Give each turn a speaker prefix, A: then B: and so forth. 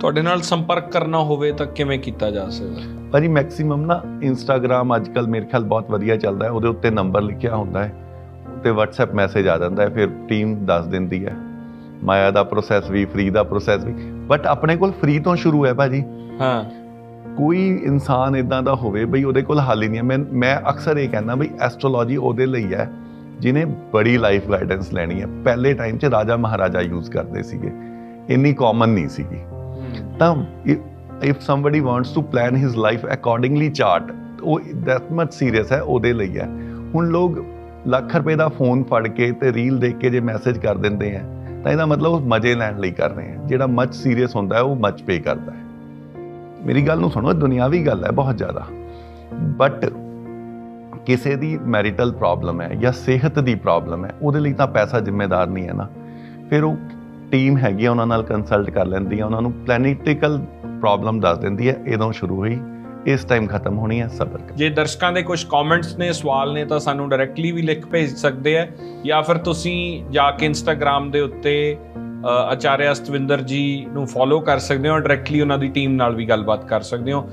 A: ਤੁਹਾਡੇ ਨਾਲ ਸੰਪਰਕ ਕਰਨਾ ਹੋਵੇ ਤਾਂ ਕਿਵੇਂ ਕੀਤਾ ਜਾ ਸਕਦਾ?
B: ਭਾਜੀ ਮੈਕਸਿਮਮ ਨਾ ਇੰਸਟਾਗ੍ਰam ਅੱਜ ਕੱਲ ਮੇਰੇ ਖਿਆਲ ਬਹੁਤ ਵਧੀਆ ਚੱਲਦਾ ਹੈ। ਉਹਦੇ ਉੱਤੇ ਨੰਬਰ ਲਿਖਿਆ ਹੁੰਦਾ ਹੈ। ਤੇ WhatsApp ਮੈਸੇਜ ਆ ਜਾਂਦਾ ਹੈ। ਫਿਰ ਟੀਮ ਦੱਸ ਦਿੰਦੀ ਹੈ। ਮਾਇਆ ਦਾ ਪ੍ਰੋਸੈਸ ਵੀ ਫ੍ਰੀ ਦਾ ਪ੍ਰੋਸੈਸ ਵੀ। ਬਟ ਆਪਣੇ ਕੋਲ ਫ੍ਰੀ ਤੋਂ ਸ਼ੁਰੂ ਹੈ ਭਾਜੀ।
A: ਹਾਂ।
B: ਕੋਈ ਇਨਸਾਨ ਇਦਾਂ ਦਾ ਹੋਵੇ ਬਈ ਉਹਦੇ ਕੋਲ ਹੱਲ ਹੀ। ਨਹੀਂ ਮੈਂ ਮੈਂ ਅਕਸਰ ਇਹ ਕਹਿੰਦਾ ਬਈ ਐਸਟ੍ਰੋਲੋਜੀ ਉਹਦੇ ਲਈ ਹੈ ਜਿਨੇ ਬੜੀ ਲਾਈਫ ਗਾਈਡੈਂਸ ਲੈਣੀ ਹੈ। ਪਹਿਲੇ ਟਾਈਮ 'ਚ ਰਾਜਾ ਮਹਾਰਾਜਾ ਯੂਜ਼ ਕਰਦੇ ਸੀਗੇ। ਇੰਨੀ ਕਾਮਨ ਨਹੀਂ ਸੀਗੀ। ਤਾਂ if somebody wants to plan his life accordingly chart ਉਹ ਦੈਟ ਮਚ ਸੀਰੀਅਸ ਹੈ ਉਹਦੇ ਲਈ ਹੈ। ਹੁਣ ਲੋਕ ਲੱਖ ਰੁਪਏ ਦਾ ਫੋਨ ਫੜ ਕੇ ਤੇ ਰੀਲ ਦੇਖ ਕੇ ਜੇ ਮੈਸੇਜ ਕਰ ਦਿੰਦੇ ਆ ਤਾਂ ਇਹਦਾ ਮਤਲਬ ਉਹ ਮਜ਼ੇ ਲੈਣ ਲਈ ਕਰ ਰਹੇ ਆ ਜਿਹੜਾ ਮਚ ਸੀਰੀਅਸ ਹੁੰਦਾ ਹੈ, ਉਹ ਮਚ ਪੇ ਕਰਦਾ ਹੈ। ਮੇਰੀ ਗੱਲ ਨੂੰ ਸੁਣੋ ਦੁਨਿਆਵੀ ਗੱਲ ਹੈ ਬਹੁਤ ਜ਼ਿਆਦਾ। ਬਟ ਕਿਸੇ ਦੀ ਮੈਰਿਟਲ ਪ੍ਰੋਬਲਮ ਹੈ ਜਾਂ ਸਿਹਤ ਦੀ ਪ੍ਰੋਬਲਮ ਹੈ, ਉਹਦੇ ਲਈ ਤਾਂ ਪੈਸਾ ਜ਼ਿੰਮੇਦਾਰ ਨਹੀਂ ਹੈ ਨਾ। ਫਿਰ ਉਹ ਟੀਮ ਹੈਗੀ ਆ, ਉਹਨਾਂ ਨਾਲ ਕੰਸਲਟ ਕਰ ਲੈਂਦੀ ਆ, ਉਹਨਾਂ ਨੂੰ ਪਲੈਨੇਟਿਕਲ ਪ੍ਰੋਬਲਮ ਦੱਸ ਦਿੰਦੀ ਹੈ ਇਦੋਂ ਸ਼ੁਰੂ ਹੋਈ, ਇਸ ਟਾਈਮ ਖਤਮ ਹੋਣੀ ਹੈ ਸਬਰ ਕਰ।
A: ਜੇ ਦਰਸ਼ਕਾਂ ਦੇ ਕੁਝ ਕਮੈਂਟਸ ਨੇ, ਸਵਾਲ ਨੇ, ਤਾਂ ਸਾਨੂੰ ਡਾਇਰੈਕਟਲੀ ਵੀ ਲਿਖ ਭੇਜ ਸਕਦੇ ਆ, ਜਾਂ ਫਿਰ ਤੁਸੀਂ ਜਾ ਕੇ ਇੰਸਟਾਗ੍ਰam ਦੇ ਉੱਤੇ ਆਚਾਰਿਆ ਸਤਵਿੰਦਰ ਜੀ ਨੂੰ ਫੋਲੋ ਕਰ ਸਕਦੇ ਹੋ ਡਾਇਰੈਕਟਲੀ ਉਹਨਾਂ ਦੀ ਟੀਮ ਨਾਲ ਵੀ ਗੱਲਬਾਤ ਕਰ ਸਕਦੇ ਹੋ।